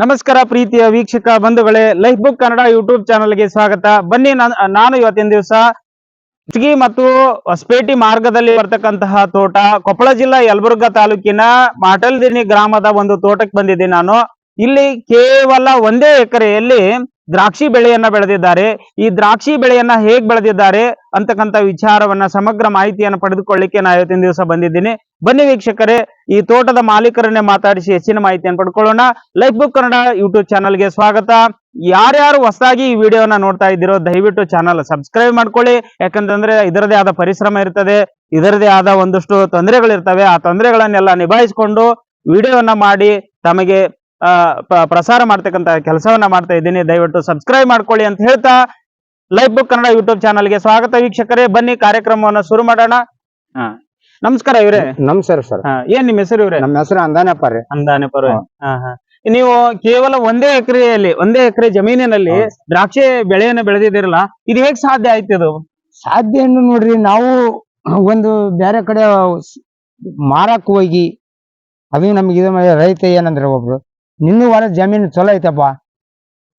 ನಮಸ್ಕಾರ ಪ್ರೀತಿಯ ವೀಕ್ಷಕ ಬಂಧುಗಳೇ ಲೈಫ್ ಬುಕ್ ಕನ್ನಡ ಯೂಟ್ಯೂಬ್ ಚಾನಲ್ಗೆ ಸ್ವಾಗತ. ಬನ್ನಿ ನಾನು ಇವತ್ತಿನ ದಿವಸ ಕುಷ್ಟಗಿ ಮತ್ತು ಹೊಸಪೇಟೆ ಮಾರ್ಗದಲ್ಲಿ ಬರ್ತಕ್ಕಂತಹ ತೋಟ, ಕೊಪ್ಪಳ ಜಿಲ್ಲಾ ಯಲಬುರ್ಗಾ ತಾಲೂಕಿನ ಮಾಟಲ್ದಿನಿ ಗ್ರಾಮದ ಒಂದು ತೋಟಕ್ಕೆ ಬಂದಿದ್ದೀನಿ ನಾನು. ಇಲ್ಲಿ ಕೇವಲ ಒಂದೇ ಎಕರೆಯಲ್ಲಿ ದ್ರಾಕ್ಷಿ ಬೆಳೆಯನ್ನ ಬೆಳೆದಿದ್ದಾರೆ. ಈ ದ್ರಾಕ್ಷಿ ಬೆಳೆಯನ್ನ ಹೇಗ್ ಬೆಳೆದಿದ್ದಾರೆ ಅಂತಕ್ಕಂಥ ವಿಚಾರವನ್ನ, ಸಮಗ್ರ ಮಾಹಿತಿಯನ್ನು ಪಡೆದುಕೊಳ್ಳಿಕ್ಕೆ ನಾ ಇವತ್ತಿನ ದಿವಸ ಬಂದಿದ್ದೀನಿ. ಬನ್ನಿ ವೀಕ್ಷಕರೇ, ಈ ತೋಟದ ಮಾಲೀಕರನ್ನೇ ಮಾತಾಡಿಸಿ ಹೆಚ್ಚಿನ ಮಾಹಿತಿಯನ್ನು ಪಡ್ಕೊಳ್ಳೋಣ. ಲೈಫ್ ಬುಕ್ ಕನ್ನಡ ಯೂಟ್ಯೂಬ್ ಚಾನಲ್ಗೆ ಸ್ವಾಗತ. ಯಾರ್ಯಾರು ಹೊಸದಾಗಿ ಈ ವಿಡಿಯೋನ ನೋಡ್ತಾ ಇದ್ದೀರೋ, ದಯವಿಟ್ಟು ಚಾನಲ್ ಸಬ್ಸ್ಕ್ರೈಬ್ ಮಾಡ್ಕೊಳ್ಳಿ. ಯಾಕಂತಂದ್ರೆ ಇದರದೇ ಆದ ಪರಿಶ್ರಮ ಇರ್ತದೆ, ಇದರದೇ ಆದ ಒಂದಷ್ಟು ತೊಂದರೆಗಳಿರ್ತವೆ, ಆ ತೊಂದರೆಗಳನ್ನೆಲ್ಲ ನಿಭಾಯಿಸಿಕೊಂಡು ವಿಡಿಯೋವನ್ನ ಮಾಡಿ, ತಮಗೆ ಪ್ರಸಾರ ಮಾಡ್ತಕ್ಕಂತ ಕೆಲಸವನ್ನ ಮಾಡ್ತಾ ಇದ್ದೀನಿ. ದಯವಿಟ್ಟು ಸಬ್ಸ್ಕ್ರೈಬ್ ಮಾಡ್ಕೊಳ್ಳಿ ಅಂತ ಹೇಳ್ತಾ ಲೈಫ್ ಬುಕ್ ಕನ್ನಡ ಯೂಟ್ಯೂಬ್ ಚಾನಲ್ಗೆ ಸ್ವಾಗತ ವೀಕ್ಷಕರೇ. ಬನ್ನಿ ಕಾರ್ಯಕ್ರಮವನ್ನ ಶುರು ಮಾಡೋಣ. ಹಾ ನಮಸ್ಕಾರ ಇವ್ರೆ. ನಮಸ್ಕಾರ ಸರ್. ಏನ್ ನಿಮ್ಮ ಹೆಸರು ಇವ್ರೆ? ನಮ್ಮ ಹೆಸರು ಅಂದಾನಪ್ಪ ರೀ ಅಂದಾನೆ ಪರ್ವ. ಹಾ. ನೀವು ಕೇವಲ ಒಂದೇ ಎಕರೆಯಲ್ಲಿ ಒಂದೇ ಎಕರೆ ಜಮೀನಿನಲ್ಲಿ ದ್ರಾಕ್ಷಿ ಬೆಳೆಯನ್ನು ಬೆಳೆದಿದ್ದೀರಲ್ಲ ಇದು ಹೇಗ್ ಸಾಧ್ಯ ಆಯ್ತು ಅದು ಸಾಧ್ಯ ಏನು ನೋಡ್ರಿ ನಾವು ಒಂದು ಬೇರೆ ಕಡೆ ಮಾರಕ್ ಹೋಗಿ ಅದು ನಮ್ಗೆ ಇದು ಮಾಡಿ ರೈತ ಏನಂದ್ರೆ ಒಬ್ರು ನಿನ್ನೂ ವಾರ ಜಮೀನು ಚಲೋ ಐತಪ್ಪ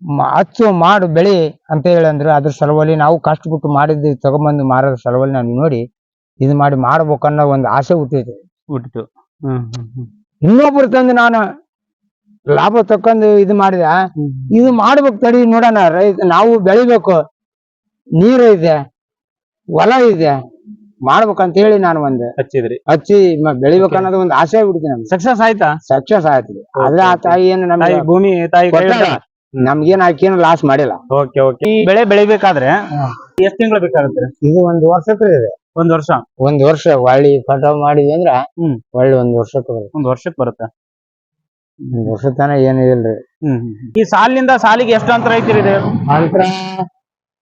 ಮ- ಹಚ್ಚು ಮಾಡು ಬೆಳಿ ಅಂತ ಹೇಳಂದ್ರು ಅದ್ರ ಸಲುವಲ್ಲಿ ನಾವು ಕಷ್ಟಪಟ್ಟು ಮಾಡಿದ್ದು ತಗೊಂಬಂದು ಮಾರೋದ್ರ ಸಲುವಲ್ಲಿ ನಾನು ನೋಡಿ ಇದು ಮಾಡಿ ಮಾಡ್ಬೇಕನ್ನೋ ಒಂದು ಆಸೆ ಹುಟ್ಟಿತು. ಹುಟ್ಟಿತು. ಹ್ಮ್ ಹ್ಮ್ ಇನ್ನೊಬ್ರು ತಂದು ನಾನು ಲಾಭ ತಕ್ಕೊಂಡು ಇದು ಮಾಡಿದ. ಇದು ಮಾಡ್ಬೇಕು ತಡಿ ನೋಡೋಣ. ರೈತ ನಾವು ಬೆಳಿಬೇಕು. ನೀರು ಇದೆ ಹೊಲ ಇದೆ. ಮಾಡ್ಬೇಕಂತ ಹೇಳಿ ನಾನು ಒಂದು ಹಚ್ಚಿದ್ರಿ. ಹಚ್ಚಿ ಮ- ಬೆಳಿಬೇಕು ಅನ್ನೋದು ಒಂದು ಆಸೆ ಆಗ್ಬಿಡ್ತೀನಿ ನಮ್ಗೆ. ಸಕ್ಸಸ್ ಆಯ್ತಾ? ಸಕ್ಸಸ್ ಆಯ್ತು. ಅದ್ರ ಆ ತಾಯಿ ಏನು ನಮ್ಗೆ ಭೂಮಿ ತಾಯಿ. ನಮ್ಗೇನ್ ಆಕೇನು ಲಾಸ್ ಮಾಡಿಲ್ಲ. ಓಕೆ ಓಕೆ ಬೆಳೆ ಬೆಳಿಬೇಕಾದ್ರೆ ಎಷ್ಟು ತಿಂಗಳು ಬೇಕಾಗುತ್ತೆ? ಇದು ಒಂದು ವರ್ಷಕ್ಕೆ ಇದೆ. ಒಂದ್ ವರ್ಷ? ಒಂದ್ ವರ್ಷ ಹೊಳ್ಳಿ ಕಟಾವ್ ಮಾಡಿದ್ವಿ ಅಂದ್ರ ಹ್ಮ್. ಹೊಳ್ಳಿ ಒಂದ್ ವರ್ಷಕ್ಕೆ ಬರುತ್ತೆ. ಒಂದ್ ವರ್ಷಕ್ಕೆ ಬರುತ್ತೆ. ಒಂದ್ ವರ್ಷ ತನ ಏನಿಲ್ರಿ ಹ್ಮ್. ಈ ಸಾಲಿನಿಂದ ಸಾಲಿಗೆ ಎಷ್ಟು ಅಂತರ ಐತಿರಿ ಅಂತರ ಅಂತ್ರ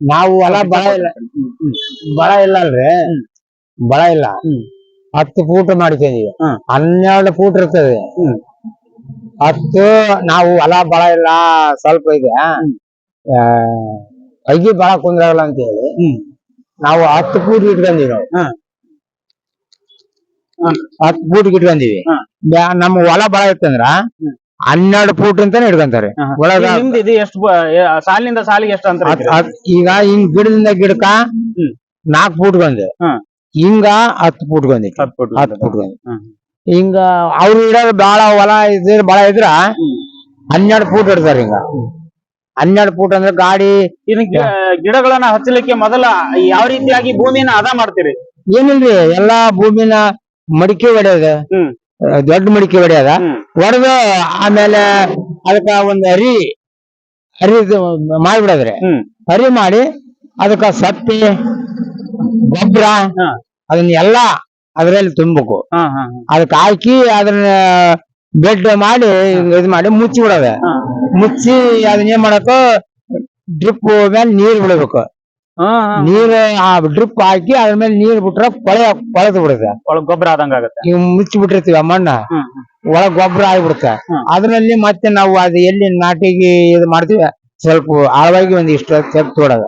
ನಾವು ಹೊಲ ಬಳ ಇಲ್ಲ. ಬಳ ಇಲ್ಲ ಅಲ್ರಿ ಬಳ ಇಲ್ಲ. ಹ್ಮ್. ಹತ್ತು ಫೂಟ್ ಮಾಡ್ಕೊಂಡಿವಿ ಹ್ಮ್. ಹನ್ನೆರಡು ಫೂಟ್ ಇರ್ತದೆ. ಹ್ಮ್. ಹತ್ತು ನಾವು ಹೊಲ ಬಳ ಇಲ್ಲ ಸ್ವಲ್ಪ ಇದೆ. ಆ, ಅಗಿ ಬಳ ಕುಂದ್ರಾಗಲ್ಲ ಅಂತ ಹೇಳಿ ಹ್ಮ್. ನಾವು ಹತ್ತು ಫೂಟ್ ಇಟ್ಕೊಂಡಿವಿ ನಾವು ಹ್ಮ್. ಹತ್ತು ಫೂಟ್ ಇಟ್ಕೊಂಡಿವಿ. ಬ್ಯಾ- ನಮ್ಮ ಹೊಲ ಬಳ ಇತ್ತಂದ್ರ. ಹನ್ನೆರಡು ಫೂಟ್ ಅಂತಾನೆ ಇಟ್ಕೊಂತಾರೆ ಒಳಗ ಈ ನಿಮ್ದು ಇದು ಎಷ್ಟು ಬ- ಏ- ಸಾಲಿನಿಂದ ಸಾಲಿಗೆ ಎಷ್ಟು ಅಂತರ ಹತ್ ಈಗ ಹಿಂಗ್ ಗಿಡದಿಂದ ಗಿಡಕ ಹ್ಮ್. ನಾಲ್ಕು ಫೂಟ್ ಬಂದೆ ಹಾ. ಹಿಂಗ ಹತ್ತು ಫೂಟ್ ಬಂದಿತ್ತು ಹತ್ತು ಫುಟ್ ಹತ್ತು ಫೂಟ್ ಬಂದಿ ಹ್ಮ್. ಹಿಂಗ ಅವ್ರು ಇಡೋದು ಬಾಳ ಹೊಲ ಇದ್ರ ಬಾಳ ಇದ್ರ ಹ್ಮ್. ಹನ್ನೆರಡು ಫೂಟ್ ಇಡ್ತಾರ ಹಿಂಗ ಹನ್ನೆರಡು ಫೂಟ್ ಅಂದ್ರೆ ಗಾಡಿ ಇನ್ನು ಗಿ- ಗಿಡಗಳನ್ನ ಹಚ್ಚಲಿಕ್ಕೆ ಮೊದಲ ಯಾವ ರೀತಿಯಾಗಿ ಭೂಮಿಯನ್ನ ಹದ ಮಾಡ್ತೀರಿ ಏನಿಲ್ರಿ ಎಲ್ಲಾ ಭೂಮಿನ ಮಡಿಕೆ ಹೊಡೆಯೋದು ಹ್ಮ್. ದೊಡ್ಡ ಮಡಿಕೆ ಹೊಡೆಯೋದ ಹ್ಮ್. ಹೊಡೆದು ಆಮೇಲೆ ಅದಕ್ಕ ಒಂದ್ ಹರಿ ಹರಿ ಮಾಡಿಬಿಡೋದ್ರಿ ಹ್ಮ್. ಹರಿ ಮಾಡಿ ಅದಕ್ಕ ಸತ್ತಿ ಗೊಬ್ಬರ ಹಾ. ಅದನ್ನ ಎಲ್ಲಾ ಅದ್ರಲ್ಲಿ ತುಂಬಬೇಕು ಹಾ ಹಾ ಅದಕ್ಕೆ ಹಾಕಿ ಅದನ್ನ ಬೆಡ್ ಮಾಡಿ ಇದು ಮಾಡಿ ಮುಚ್ಚಿ ಬಿಡೋದ ಹಾ. ಮುಚ್ಚಿ ಅದನ್ನ ಏನ್ ಮಾಡಬೇಕು? ಡ್ರಿಪ್ ಮೇಲೆ ನೀರ್ ಬಿಡಬೇಕು. ನೀರ್ ಆ ಡ್ರಿಪ್ ಹಾಕಿ ಅದ್ರ ಮೇಲೆ ನೀರ್ ಬಿಟ್ರೆ ಕೊಳೆ ಕೊಳೆದು ಬಿಡುತ್ತೆ. ಒಳಗ್ ಗೊಬ್ಬರ ಆದಂಗ ಆಗತ್ತೆ. ಈಗ ಮುಚ್ಚಿ ಬಿಟ್ಟಿರ್ತೀವಿ ಆ ಮಣ್ಣ ಒಳಗ್ ಗೊಬ್ಬರ ಆಗ್ಬಿಡುತ್ತೆ. ಅದರಲ್ಲಿ ಮತ್ತೆ ನಾವು ಅದು ಎಲ್ಲಿ ನಾಟಿಗೆ ಇದು ಮಾಡ್ತೀವಿ? ಸ್ವಲ್ಪ ಆಳವಾಗಿ ಒಂದ್ ಇಷ್ಟ ತೆಗ್ ತೋಡದ.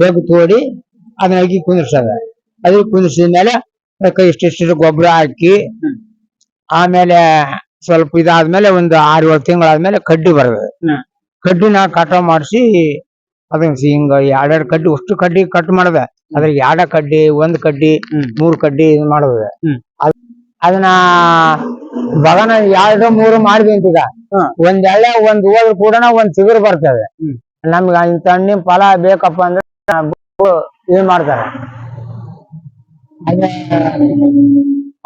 ತೆಗ್ ತೋಡಿ ಅದನ್ನ ಅಕ್ಕಿ ಕುಂದಿರ್ಸದ. ಅದಕ್ಕೆ ಕುಂದಿರ್ಸಿದ ಮೇಲೆ ಅದಕ್ಕೆ ಇಷ್ಟಿಷ್ಟು ಗೊಬ್ಬರ ಹಾಕಿ ಆಮೇಲೆ ಸ್ವಲ್ಪ ಇದಾದ್ಮೇಲೆ ಒಂದು ಆರು ಏಳು ತಿಂಗಳಾದ್ಮೇಲೆ ಕಡ್ಡಿ ಬರ್ತದೆ. ಕಡ್ಡಿನ ಕಟಾವ್ ಮಾಡಿಸಿ ಅದನ್ನ ಹಿಂಗ ಎರಡೆರಡು ಕಡ್ಡಿ ಅಷ್ಟು ಕಡ್ಡಿ ಕಟ್ ಮಾಡದ. ಅದ್ರಾಗ ಎರಡ ಕಡ್ಡಿ ಒಂದ್ ಕಡ್ಡಿ. ಮೂರ್ ಕಡ್ಡಿ ಇದು ಮಾಡೋದು. ಅದನ್ನ ಬಗನ ಎರಡು ಮೂರು ಮಾಡಿದ್ವಿ ಅಂತ ಈಗ ಹಾ. ಒಂದ್ ಎಳೆ ಒಂದ್ ಹೋದ್ರು ಕೂಡ ಒಂದ್ ಚಿಗುರು ಬರ್ತದೆ. ನಮ್ಗ ಇಂತ ಹಣ್ಣಿನ ಫಲ ಬೇಕಪ್ಪ ಅಂದ್ರೆ ಇದು ಮಾಡ್ತಾರೆ.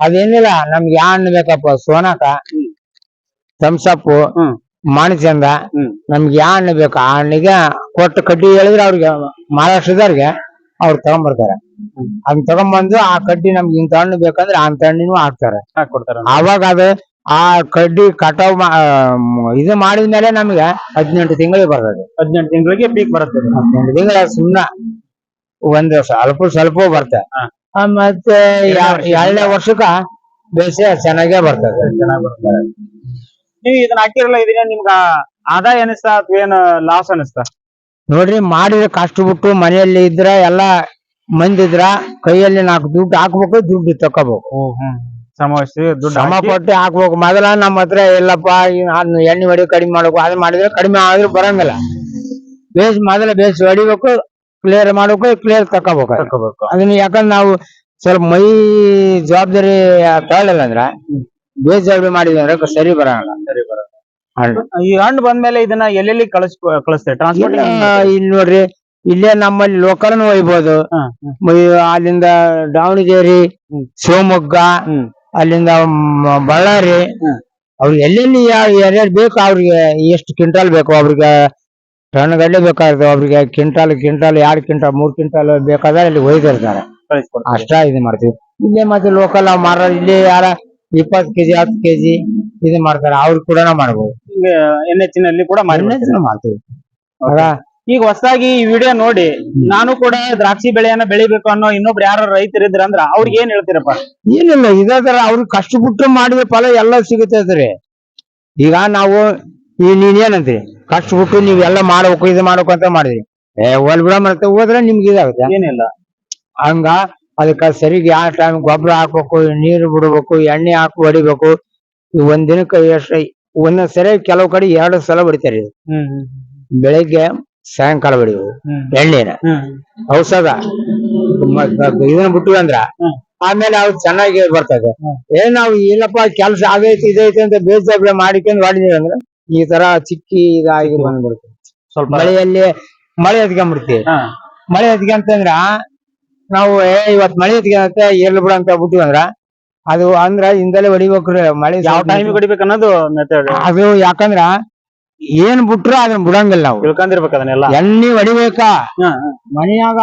ಅದೇನಿಲ್ಲ ನಮ್ಗೆ ಯಾ ಹಣ್ಣು ಬೇಕಪ್ಪ ಸೋನಾಕ. ಥಮ್ಸಪ್ ಹ್ಮ್. ಮಾಣಿಚಂದ. ನಮ್ಗೆ ಯಾ ಹಣ್ಣು ಬೇಕು ಆ ಹಣ್ಣಿಗೆ ಕೊಟ್ಟು ಕಡ್ಡಿ ಹೇಳಿದ್ರೆ ಅವ್ರಿಗೆ ಮಹಾರಾಷ್ಟ್ರದವ್ರಿಗೆ ಅವ್ರು ತಗೊಂಡ್ಬರ್ತಾರೆ ಅದನ್ನ ತಗೊಂಡ್ಬಂದು ಆ ಕಡ್ಡಿ ನಮ್ಗೆ ಇಂಥ ಹಣ್ಣು ಬೇಕಂದ್ರೆ ಅಂತ ಹಣ್ಣಿನೂ ಹಾಕ್ತಾರೆ. ಅವಾಗ ಅದು ಆ ಕಡ್ಡಿ ಕಟಾವ್ ಮಾ- ಮಾಡಿದ ಮೇಲೆ ಇದು ಮಾಡಿದ್ಮೇಲೆ ನಮ್ಗೆ ಹದಿನೆಂಟು ತಿಂಗಳಿಗೆ ಬರ್ತದೆ. ಹದಿನೆಂಟು ತಿಂಗಳಿಗೆ ಪೀಕ್ ಬರುತ್ತೆ. ಹದಿನೆಂಟು ತಿಂಗಳ ಸುಮ್ನ ಒಂದ್ ಸ್ವಲ್ಪ ಸ್ವಲ್ಪ ಬರ್ತದೆ ಮತ್ತೆ ಎರಡನೇ ವರ್ಷಕ್ಕ ಬೇಸಿಗೆ ಚೆನ್ನಾಗೇ ಬರ್ತದೆ. ಚೆನ್ನಾಗಿ ಬರುತ್ತೆ. ನೀವು ಇದನ್ನ ಹಾಕಿರಲ್ಲ ಇದನ್ನ ನಿಮ್ಗ ಆದಾಯ ಅನಿಸ್ತಾ ಅಥವಾ ಏನ್ ಲಾಸ್ ಅನಿಸ್ತಾ ನೋಡ್ರಿ ಮಾಡಿದ್ರೆ ಕಷ್ಟ ಬಿಟ್ಟು ಮನೆಯಲ್ಲಿ ಇದ್ರ ಎಲ್ಲಾ ಮಂದಿ ಇದ್ರ ಕೈಯಲ್ಲಿ ನಾಲ್ಕು ದುಡ್ಡು ಹಾಕ್ಬೇಕು ದುಡ್ಡು ತಕೋಬೇಕು ಸಮಸ್ಯೆ ದುಡ್ಡು ಶ್ರಮ ಹಾಕಿ. ಕೊಟ್ಟು ಹಾಕ್ಬೇಕು. ಮೊದಲ ನಮ್ಮ ಹತ್ರ ಇಲ್ಲಪ್ಪ ಅದ್ನ ಎಣ್ಣೆ ಹೊಡಿ ಕಡಿಮೆ ಮಾಡ್ಬೇಕು. ಅದ್ ಮಾಡಿದ್ರೆ ಕಡಿಮೆ ಆದ್ರೂ ಬರಂಗಿಲ್ಲ. ಬೇಸ್ ಮೊದಲ ಬೇಸ್ ಹೊಡಿಬೇಕು ಕ್ಲಿಯರ್ ಮಾಡ್ಬೇಕು ಕ್ಲಿಯರ್ ತಕೋಬೇಕು ಅದನ್ನ ಯಾಕಂದ್ರೆ ನಾವು ಸ್ವಲ್ಪ ಮೈ ಜವಾಬ್ದಾರಿ ತಗೊಳ್ಳಿಲ್ಲ ಅಂದ್ರ ಬೇಸ್ ಜವಾಬ್ದಾರಿ ಮಾಡಿದ್ವಿ ಅಂದ್ರೆ ಸರಿ ಬರಂಗಿಲ್ಲ. ಈ ಹಣ್ಣು ಬಂದ್ಮೇಲೆ ಇದನ್ನ ಎಲ್ಲೆಲ್ಲಿ ಕಳಿಸ್ ಕಳಿಸ್ತೇವೆ ಟ್ರಾನ್ಸ್ಪೋರ್ಟ್ ಇಲ್ಲ, ನೋಡ್ರಿ ಇಲ್ಲೇ ನಮ್ಮಲ್ಲಿ ಲೋಕಲ್ನು ಒಯ್ಬೋದು. ಅಲ್ಲಿಂದ ದಾವಣಗೆರೆ. ಶಿವಮೊಗ್ಗ ಅಲ್ಲಿಂದ ಬಳ್ಳಾರಿ. ಅವ್ರಿಗೆ ಎಲ್ಲೆಲ್ಲಿ ಯಾವ ಯಾರ್ಯಾರು ಬೇಕು ಅವ್ರಿಗೆ ಎಷ್ಟು ಕ್ವಿಂಟಾಲ್ ಬೇಕು ಅವ್ರಿಗೆ ಟನ್ ಗಡ್ಲೆ ಬೇಕಾದ್ರೆ ಅವ್ರಿಗೆ ಕ್ವಿಂಟಾಲ್ ಕ್ವಿಂಟಾಲ್ ಎರಡು ಕ್ವಿಂಟಾಲ್ ಮೂರ್ ಕ್ವಿಂಟಾಲ್ ಬೇಕಾದ್ರೆ ಅಲ್ಲಿ ಒಯ್ದಿರ್ತಾರೆ. ಅಷ್ಟ ಇದು ಮಾಡ್ತೀವಿ. ಇಲ್ಲೇ ಮತ್ತೆ ಲೋಕಲ್ ಮಾರ ಇಲ್ಲಿ ಯಾರ ಇಪ್ಪತ್ತು ಕೆಜಿ ಹತ್ತು ಕೆಜಿ ಇದು ಮಾಡ್ತಾರೆ ಅವ್ರು ಕೂಡ ಮಾಡ್ಬೋದು. ಎನ್ನಲ್ಲಿ ಕೂಡ ಮಾಡಿ ಮಾಡ್ತೀವಿ. ಈಗ ಹೊಸದಾಗಿ ಈ ವಿಡಿಯೋ ನೋಡಿ ನಾನು ಕೂಡ ದ್ರಾಕ್ಷಿ ಬೆಳೆಯನ್ನ ಬೆಳಿಬೇಕು ಅನ್ನೋ ಇನ್ನೊಬ್ರು ಯಾರು ರೈತರು ಇದ್ರ ಅಂದ್ರ ಅವ್ರಿಗೆ ಏನ್ ಹೇಳ್ತೀರಪ್ಪ? ಏನಿಲ್ಲ ಇದೇ ತರ ಅವ್ರು ಕಷ್ಟಪಟ್ಟು ಮಾಡಿದ ಫಲ ಎಲ್ಲ ಸಿಗುತ್ತೈತ್ರಿ ಈಗ ನಾವು ಈ ನೀನ್ ಏನಂತೀರಿ ಕಷ್ಟಪಟ್ಟು ನೀವ್ ಎಲ್ಲ ಮಾಡ್ಬೇಕು ಇದು ಮಾಡ್ಬೇಕು ಅಂತ ಮಾಡಿದ್ರಿ. ಏ ಹೋಲ್ ಬಿಡ ಮತ್ತೆ ಹೋದ್ರೆ ನಿಮ್ಗೆ ಇದಾಗುತ್ತೆ. ಏನಿಲ್ಲ. ಹಂಗ ಅದಕ್ಕ ಸರಿಗೆ ಯಾವ ಟೈಮ್ ಗೊಬ್ಬರ ಹಾಕ್ಬೇಕು ನೀರು ಬಿಡ್ಬೇಕು ಎಣ್ಣೆ ಹಾಕಿ ಹೊಡಿಬೇಕು ಒಂದ್ ದಿನಕ್ಕೆ ಎಷ್ಟು ಒಂದೊಂದ್ ಸರಿ ಕೆಲವು ಕಡೆ ಎರಡು ಸಲ ಬಡಿತಾರೆ ಬೆಳಿಗ್ಗೆ ಸಾಯಂಕಾಲ ಬಡಿಯೋದು. ಎಣ್ಣೆನ ಔಷಧ. ಇದನ್ನ ಬಿಟ್ಟು ಅಂದ್ರ ಆಮೇಲೆ ಅವು ಚೆನ್ನಾಗಿ ಬರ್ತದೆ. ಏನ್ ನಾವು ಇಲ್ಲಪ್ಪ ಕೆಲ್ಸ ಆಗೈತಿ ಇದೈತಿ ಅಂತ ಬೇಜಾಬ್ರೆ ಮಾಡಿಕೊಂಡು ಮಾಡಿದೀವಿ ಅಂದ್ರೆ ಈ ತರ ಚಿಕ್ಕಿ ಇದಾಗಿ ಬಂದ್ಬಿಡುತ್ತೆ. ಸ್ವಲ್ಪ ಮಳೆಯಲ್ಲಿ ಮಳೆ ಎತ್ಕೊಂಡ್ಬಿಡ್ತೀವಿ ಮಳೆ ಎತ್ಕಂತಂದ್ರ ನಾವು ಏ ಇವತ್ ಮಳೆ ಎತ್ಕೊಂತ ಎಲ್ಲಿ ಬಿಡ ಅಂತ ಬಿಟ್ಟಿವಿ ಅಂದ್ರ ಅದು ಅಂದ್ರ ಹಿಂದಲೇ ಹೊಡಿಬೇಕ್ರಿ ಮಳೆ ಯಾವ ಟೈಮ್ ಹೊಡಿಬೇಕು ಅನ್ನೋದು ಮೆಥಡ್ ಅದು ಯಾಕಂದ್ರ ಏನ್ ಬಿಟ್ರು ಅದನ್ನ ಬಿಡಂಗಿಲ್ಲ ನಾವು. ತಿಳ್ಕೊಂಡಿರ್ಬೇಕು ಅದನ್ನೆಲ್ಲ ಎಣ್ಣೆ ಹೊಡಿಬೇಕಾ. ಹಾ, ಮನೆಯಾಗ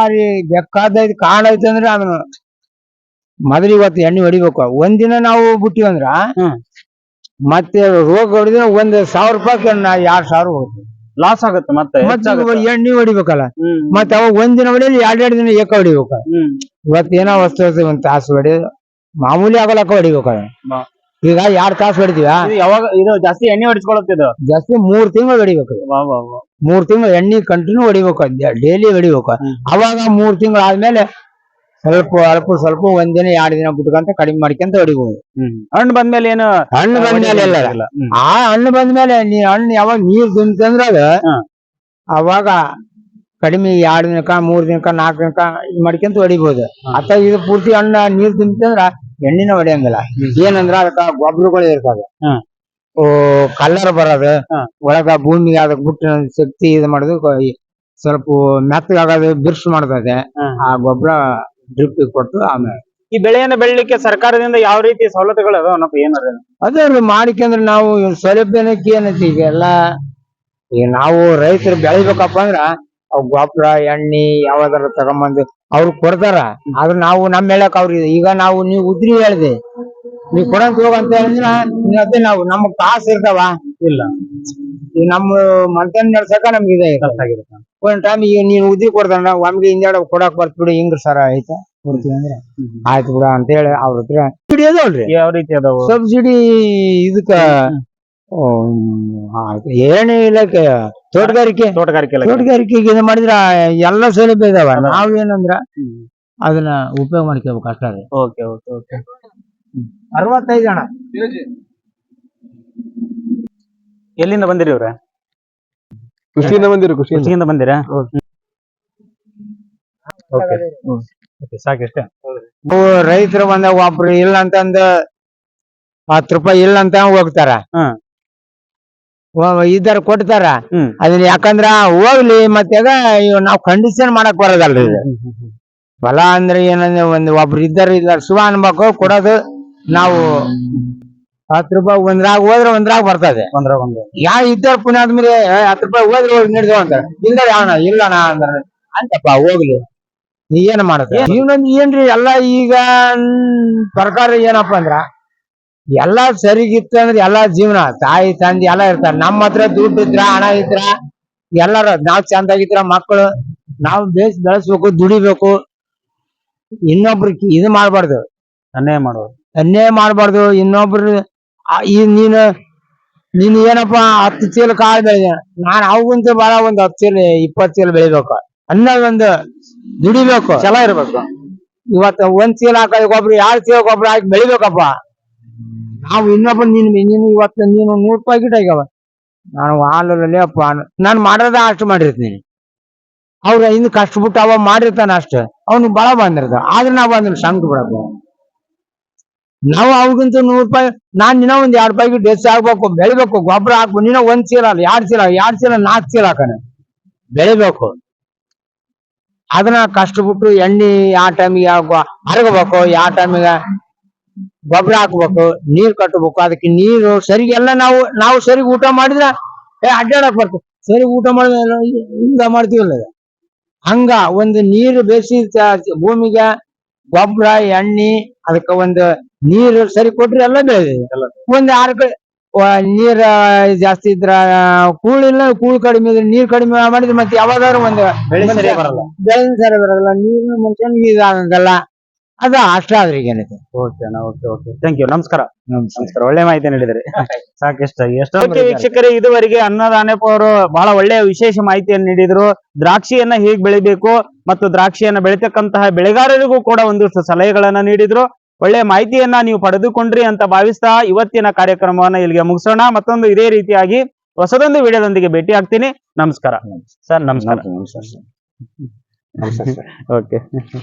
ಬೆಕ್ಕಾದ ಬೇಕಾದೈತಿ ಕಾಣ ಐತಿ ಅಂದ್ರೆ ಅದನ್ನ ಮೊದಲು ಇವತ್ತು ಎಣ್ಣೆ ಹೊಡಿಬೇಕು. ಒಂದಿನ ನಾವು ಬಿಟ್ಟಿವಿ ಅಂದ್ರ ಹ್ಮ್. ಮತ್ತೆ ರೋಗ ಹೊಡೆದ ಒಂದ್ ಸಾವಿರ ರೂಪಾಯಿ ಎರಡ್ ಸಾವಿರ ಹೋಗುತ್ತೆ. ಲಾಸ್ ಆಗುತ್ತೆ ಮತ್ತೆ ಎಣ್ಣೆ ಹೊಡಿಬೇಕಲ್ಲ. ಮತ್ತೆ ಅವಾಗ ಒಂದಿನ ಹೊಡಿಯಲ್ಲಿ ಎರಡೆರಡು ದಿನ ಏಕ ಹೊಡಿಬೇಕು. ಇವತ್ತೇನೋ ಇವತ್ತು ಏನೋ ವಸ್ತು ಒಂದು ತಾಸು ಹೊಡಿ ಮಾಮೂಲಿ ಆಗಲಕ್ಕ ಹೊಡಿಬೇಕು. ಈಗ ಎರಡ್ ತಾಸು ಹೊಡಿತೀವ? ಯಾವಾಗ ಇದು ಜಾಸ್ತಿ ಎಣ್ಣೆ ಹೊಡಿಸ್ಕೊಳತ್ತಿದ್ರು ಜಾಸ್ತಿ ಮೂರ್ ತಿಂಗಳು ಹೊಡಿಬೇಕು. ಮೂರ್ ತಿಂಗಳು ಎಣ್ಣೆ ಕಂಟಿನ್ಯೂ ಹೊಡಿಬೇಕು ಡೈಲಿ ಹೊಡಿಬೇಕು. ಅವಾಗ ಮೂರ್ ತಿಂಗಳು ಆದ್ಮೇಲೆ ಸ್ವಲ್ಪ ಅಲ್ಪ ಸ್ವಲ್ಪ ಒಂದಿನ ಎರಡು ದಿನ ಬಿಟ್ಕೊಂತ ಕಡಿಮೆ ಮಾಡ್ಕೊಂತ ಹೊಡಿಬಹುದು ಹಣ್ಣು ಬಂದ್ಮೇಲೆ ಏನು ಹಣ್ಣು ಬಂದ್ಮೇಲೆ ಎಲ್ಲ ಇಲ್ಲ. ಆ ಹಣ್ಣು ಬಂದ್ಮೇಲೆ ನೀ ಹಣ್ಣು ಯಾವಾಗ ನೀರ್ ಹಾ. ಅವಾಗ ಕಡಿಮೆ ಎರಡ್ ದಿನಕ್ಕ ಮೂರ್ ದಿನಕ್ಕ ನಾಲ್ಕು ದಿನಕ್ಕ ಇದ್ ಮಾಡ್ಕೊಂತ ಹೊಡಿಬಹುದು. ಅತ್ತ ಇದು ಪೂರ್ತಿ ಹಣ್ಣ ನೀರ್ ತುಂಬಿತಂದ್ರ ಎಣ್ಣಿನ ಹೊಡಿಯಂಗಿಲ್ಲ ಏನಂದ್ರ ಅದಕ್ಕ ಗೊಬ್ಬರಗಳು ಇರ್ತವೆ. ಓ ಕಲ್ಲರ್ ಬರೋದು ಒಳಗ ಭೂಮಿಗೆ ಅದಕ್ಕೆ ಬಿಟ್ಟು ಶಕ್ತಿ ಇದು ಮಾಡೋದು ಸ್ವಲ್ಪ ಮೆತ್ತಗಾಗೋದು ಬಿರ್ಸ್ ಮಾಡ್ತದೆ. ಆ ಗೊಬ್ಬರ ಡ್ರಿಪ್ ಕೊಟ್ಟು ಆಮೇಲೆ. ಈ ಬೆಳೆಯನ್ನ ಬೆಳಿಲಿಕ್ಕೆ ಸರ್ಕಾರದಿಂದ ಯಾವ ರೀತಿ ಸವಲತ್ತುಗಳು ಅದಾವನಪ್ಪ ಏನಾರ ಅದೇ? ರೀ ಮಾಡಿಕೊಂಡ್ರೆ ನಾವು ಸೌಲಭ್ಯನಕ್ಕೆ ಏನೈತಿ ಈಗ ಎಲ್ಲ ಈಗ ನಾವು ರೈತರು ಬೆಳಿಬೇಕಪ್ಪ ಅಂದ್ರ ಅವ್ ಗೊಬ್ಬರ ಎಣ್ಣೆ ಯಾವ್ದಾರ ತಗೊಂಬಂದು ಅವ್ರು ಕೊಡ್ತಾರ. ಆದ್ರೆ ನಾವು ನಮ್ಮ ಹೇಳಕ್ ಅವ್ರಿಗೆ ಈಗ ನಾವು ನೀವು ಉದ್ರಿ ಹೇಳ್ದೆ. ನೀವ್ ಕೊಡಂತ ಹೋಗಂತ ಹೇಳಿದ್ರ ಅದೇ ನಾವು ನಮಗ್ ಕಾಸು ಇರ್ತಾವ. ಇಲ್ಲ. ಈಗ ನಮ್ಮ ಮಂತನ್ ನಡ್ಸಕ ನಮ್ಗೆ ಇದೆ ಕಷ್ಟಾಗಿರುತ್ತೆ ಒಂದ್ ಟೈಮ್ ಈಗ ನೀನ್ ಉದ್ರಿ ಕೊಡ್ತಾನ ಒಮ್ಗೆ ಹಿಂದ್ಯಾಡ ಕೊಡಕ್ ಬಿಡು ಹಿಂಗ್ ಸರ ಐತೆ ಕೊಡ್ತೀವಿ ಅಂದ್ರೆ ಆಯ್ತು ಬಿಡ ಅಂತ ಹೇಳಿ ಅವ್ರ ಹತ್ರ. ಸಬ್ಸಿಡಿ ಯಾವ ರೀತಿ ಅದಾವ ಸಬ್ಸಿಡಿ ಇದಕ್ಕ ಏನೇ ಇಲಾಖೆ ತೋಟಗಾರಿಕೆ. ತೋಟಗಾರಿಕೆ ಇಲಾಖೆ. ತೋಟಗಾರಿಕೆಗೆ ಇದು ಮಾಡಿದ್ರ ಎಲ್ಲ ಸೌಲಭ್ಯ ಇದಾವ. ನಾವ್ ಏನಂದ್ರ ಅದನ್ನ ಉಪಯೋಗ ಮಾಡ್ಕೋಬೇಕು ಅಷ್ಟೇ ರೀ ಓಕೆ ಓಕೆ ಓಕೆ. ಅರವತ್ತೈದು ಜನ ಎಲ್ಲಿಂದ ಬಂದಿರಿ ಇವ್ರ? ಖುಷಿಯಿಂದ ಬಂದಿರು ಖುಷಿ ಖುಷಿಯಿಂದ ಬಂದಿರಾ? ಓಕೆ. ಓಕೆ. ಸಾಕಿಷ್ಟೇ ನಾವು ರೈತರು ಬಂದಾಗ ಒಬ್ರು ಇಲ್ಲ ಅಂತಂದ ಹತ್ತು ರೂಪಾಯಿ ಇಲ್ಲ ಅಂತ ಹೋಗ್ತಾರ. ಹ್ಮ್. ಇದ್ದಾರ ಕೊಡ್ತಾರ. ಅದನ್ನ ಯಾಕಂದ್ರ ಹೋಗ್ಲಿ ಮತ್ತೆ ನಾವ್ ಕಂಡೀಷನ್ ಮಾಡಕ್ ಬರೋದಲ್ರಿ ಹೊಲ ಅಂದ್ರೆ ಏನಂದ್ರೆ ಒಂದ್ ಒಬ್ರು ಇದ್ದಾರ ಇಲ್ಲ ಶುಭ ಅನ್ಬೇಕು ಕೊಡೋದು. ನಾವು ಹತ್ತು ರೂಪಾಯಿ ಒಂದ್ರಾಗ ಹೋದ್ರೆ ಒಂದ್ರಾಗ ಬರ್ತದೆ. ಯಾ ಇದ್ದಾರ ಪುಣ್ಯ ಆದ್ಮೇಲೆ ಏ, ಹತ್ತು ರೂಪಾಯಿ ಹೋದ್ರೆ ಹೋಗಿ ನೀಡ್ದು ಅಂತಾರೆ ಇಲ್ಲ ಯಾವನ ಇಲ್ಲ ನಾ ಅಂದ್ರ ಅಂತಪ್ಪ ಹೋಗ್ಲಿ. ನೀ ಏನ್ ಮಾಡತ್ತೆ ಇನ್ನೊಂದ್ ಏನ್ರಿ ಎಲ್ಲಾ ಈಗ ಸರ್ಕಾರ ಏನಪ್ಪಾ ಅಂದ್ರ ಎಲ್ಲಾ ಸರಿಗಿತ್ತು ಅಂದ್ರೆ ಎಲ್ಲಾ ಜೀವನ ತಾಯಿ ತಂದೆ ಎಲ್ಲ ಇರ್ತಾರೆ. ನಮ್ಮ ಹತ್ರ ದುಡ್ಡು ಇದ್ರ ಹಣ ಇದ್ರ ಎಲ್ಲಾರು ನಾವ್ ಚಂದಾಗಿದ್ರ ಮಕ್ಕಳು ನಾವು ಬೇಸ್ ಬೆಳೆಸ್ಬೇಕು ದುಡಿಬೇಕು. ಇನ್ನೊಬ್ರು ಇದು ಮಾಡ್ಬಾರ್ದು. ಅನ್ಯಾಯ ಮಾಡೋದು ಅನ್ಯಾಯ ಮಾಡ್ಬಾರ್ದು. ಇನ್ನೊಬ್ರು ಈ ನೀನು ನೀನ್ ಏನಪ್ಪಾ ಹತ್ತು ಚೀಲ ಕಾಳು ಬೆಳೆದ ನಾನ್ ಅವಂತ ಬಹಳ ಒಂದ್ ಹತ್ತು ಚೀಲ ಇಪ್ಪತ್ತು ಚೀಲ ಬೆಳಿಬೇಕು. ಅನ್ನೋದೊಂದು ದುಡಿಬೇಕು. ಚಲ ಇರ್ಬೇಕು. ಇವತ್ತು ಒಂದ್ ಚೀಲ ಹಾಕೋದಕ್ಕೊಬ್ರು ಎರಡು ಚೀಲಕ್ಕೊಬ್ರು ಹಾಕಿ ಬೆಳಿಬೇಕಪ್ಪ. ನಾವು ಇನ್ನೊಬ್ಬ ನೀನು ನೀನು ಇವತ್ತು ನೀನು ನೂರ್ ರೂಪಾಯಿ ಗಿಡ ಆಗ್ಯಾವ. ನಾನು ಹಾಲಲ್ಲಿ ಅಪ್ಪ, ನಾನು ಮಾಡೋದ ಅಷ್ಟು ಮಾಡಿರ್ತೀನಿ. ಅವ್ರ ಇನ್ನು ಕಷ್ಟಪಟ್ಟು ಅವ ಮಾಡಿರ್ತಾನ ಅಷ್ಟ. ಅವ್ನು ಬಳ ಬಂದಿರ್ತ ಆದ್ರೆ ನಾವು ಅಂದ್ರೆ ಸಂಕ ಬಿಡಪ್ಪ ನಾವು ಅವ್ರಿಗಿಂತ ನೂರು ರೂಪಾಯಿ ನಾನ್ ದಿನ ಒಂದ್ ಎರಡ್ ರೂಪಾಯಿಗೆ ಡ್ರೆಸ್ ಆಗ್ಬೇಕು ಬೆಳಿಬೇಕು. ಗೊಬ್ಬರ ಹಾಕ್ಬೇಕು. ನೀನು ಒಂದ್ ಚೀಲ ಅಲ್ಲ ಎರಡ್ ಚೀಲ ಎರಡ್ ಚೀಲ ನಾಲ್ಕು ಚೀಲ ಹಾಕಣ. ಬೆಳಿಬೇಕು. ಅದನ್ನ ಕಷ್ಟಪಟ್ಟು ಎಣ್ಣೆ ಯಾವ ಟೈಮಿಗೆ ಹರಗಬೇಕು ಯಾವ ಟೈಮಿಗೆ ಗೊಬ್ಬರ ಹಾಕ್ಬೇಕು ನೀರ್ ಕಟ್ಟಬೇಕು ಅದಕ್ಕೆ ನೀರು ಸರಿ ಎಲ್ಲ ನಾವು ನಾವು ಸರಿ ಊಟ ಮಾಡಿದ್ರೆ ಏ ಅಡ್ಡಾಡಕ್ ಬರ್ತದೆ ಸರಿ ಊಟ ಮಾಡಿದ್ರೆ ಹಿಂಗ ಮಾಡ್ತೀವಲ್ಲ ಹಂಗ ಒಂದು ನೀರು ಬೇಸಿ ಭೂಮಿಗೆ ಗೊಬ್ಬರ ಎಣ್ಣೆ ಅದಕ್ಕೆ ಒಂದು ನೀರು ಸರಿ ಕೊಟ್ರೆ ಎಲ್ಲ ಬೆಳೆದಿದೆ. ಒಂದ್ ಆರು ಕಡೆ ನೀರ್ ಜಾಸ್ತಿ ಇದ್ರ ಕೂಳಿಲ್ಲ ಕೂಳ್ ಕಡಿಮೆ ಇದ್ರೆ ನೀರ್ ಕಡಿಮೆ ಮಾಡಿದ್ರೆ ಮತ್ತೆ ಯಾವಾಗಾದ್ರು ಒಂದು ಬೆಳೆ ಸರಿ ಬರಲ್ಲ. ಬೆಳೆ ಸರಿ ಬರಲ್ಲ. ನೀರು ಮನುಷ್ಯನಿಗೆ ಇದಾಗಲ್ಲ ಅದು ಅಷ್ಟ ಆದ್ರೆ ಓಕೆ ಅಣ್ಣ ಓಕೆ ಓಕೆ ಥ್ಯಾಂಕ್ ಯು ನಮಸ್ಕಾರ. ನಮಸ್ಕಾರ. ಒಳ್ಳೆ ಮಾಹಿತಿ ನೀಡಿದ್ರೆ. ಸಾಕಷ್ಟು ಎಷ್ಟೋ ವೀಕ್ಷಕರೇ ಇದುವರೆಗೆ ಅನ್ನದಾನಪ್ಪ ಅವರು ಬಹಳ ಒಳ್ಳೆಯ ವಿಶೇಷ ಮಾಹಿತಿಯನ್ನು ನೀಡಿದ್ರು. ದ್ರಾಕ್ಷಿಯನ್ನ ಹೇಗ್ ಬೆಳಿಬೇಕು ಮತ್ತು ದ್ರಾಕ್ಷಿಯನ್ನ ಬೆಳಿತಕ್ಕಂತಹ ಬೆಳೆಗಾರರಿಗೂ ಕೂಡ ಒಂದಿಷ್ಟು ಸಲಹೆಗಳನ್ನ ನೀಡಿದ್ರು. ಒಳ್ಳೆ ಮಾಹಿತಿಯನ್ನ ನೀವು ಪಡೆದುಕೊಂಡ್ರಿ ಅಂತ ಭಾವಿಸ್ತಾ ಇವತ್ತಿನ ಕಾರ್ಯಕ್ರಮವನ್ನ ಇಲ್ಲಿಗೆ ಮುಗಿಸೋಣ. ಮತ್ತೊಂದು ಇದೇ ರೀತಿಯಾಗಿ ಹೊಸದೊಂದು ವಿಡಿಯೋದೊಂದಿಗೆ ಭೇಟಿ ಆಗ್ತೀನಿ. ನಮಸ್ಕಾರ. ಸರ್ ನಮಸ್ಕಾರ. ಓಕೆ